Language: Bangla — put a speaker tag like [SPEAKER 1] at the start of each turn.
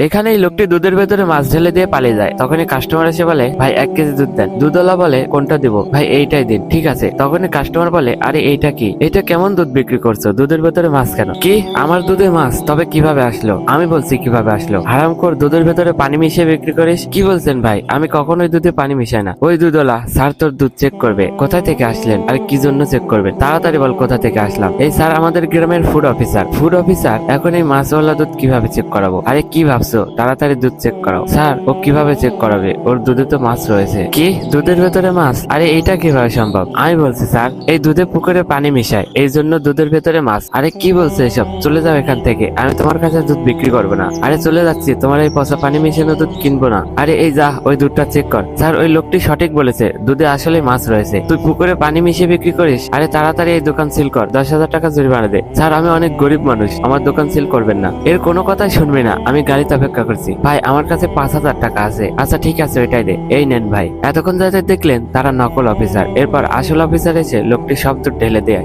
[SPEAKER 1] এখানে এই লোকটি দুধের ভেতরে মাছ ঢেলে দিয়ে পালিয়ে যায়। তখনই কাস্টমার এসে বলে, ভাই, এক কেজি দুধ দেন। দুধওয়ালা বলে, কোনটা দিব? ভাই, এইটাই দিন, ঠিক আছে। তখনই কাস্টমার বলে, আরে, এইটা কি? এটা কেমন দুধ বিক্রি করছ? দুধের ভেতরে মাছ কেন? কি? আমার দুধে মাছ? তবে কীভাবে আসলো? আমি বলছি কীভাবে আসলো? হারামখোর, দুধের ভেতরে পানি মিশিয়ে বিক্রি করিস? কি বলছেন ভাই? আমি কখনোই দুধে পানি মিশাই না। ওই দুধওয়ালা, স্যার তোর দুধ চেক করবে। কোথা থেকে আসলেন? আর, কি জন্য চেক করবেন? তাড়াতাড়ি বল কোথা থেকে আসলাম? এই স্যার, আমাদের গ্রামের ফুড অফিসার ফুড অফিসার এখন এই মাছওয়ালা দুধ কীভাবে চেক করাবো? আরে, কি ভাবছ তাড়াতাড়ি দুধ চেক করাও। স্যার, ও কীভাবে চেক করাবে? ওর দুধে তো মাছ রয়েছে। কি? দুধের ভেতরে মাছ? আরে, এইটা কীভাবে সম্ভব? আমি বলছি, স্যার, এই দুধে পুকুরে পানি মিশায়। এই জন্য দুধের ভেতরে মাছ। আরে, কি বলছো এসব? চলে যাও এখান থেকে। আমি তোমার কাছে দুধ বিক্রি করব না। আরে, চলে যাচ্ছি। তোমার এই পচা পানি মিশানো দুধ কিনবো না। আরে, এই যা, ওই দুধটা চেক কর। স্যার, ওই লোকটি সঠিক বলেছে। দুধে আসলে মাছ রয়েছে। তুই পুকুরে পানি মিশিয়ে বিক্রি করিস? আরে, তাড়াতাড়ি এই দোকান সিল কর। দশ হাজার টাকা জরিমানা দে। স্যার, আমি অনেক গরিব মানুষ। আমার দোকান সিল করবেন না। এর কোনো কথাই শুনবি না। আমি গাড়িতে অপেক্ষা করছি। ভাই, আমার কাছে পাঁচ হাজার টাকা আছে। আচ্ছা ঠিক আছে, ওইটাই দে। এই নেন ভাই। এতক্ষণ যাদের দেখলেন, তারা নকল অফিসার। এরপর আসল অফিসার এসে লোকটি শব্দ ঢেলে দেয়।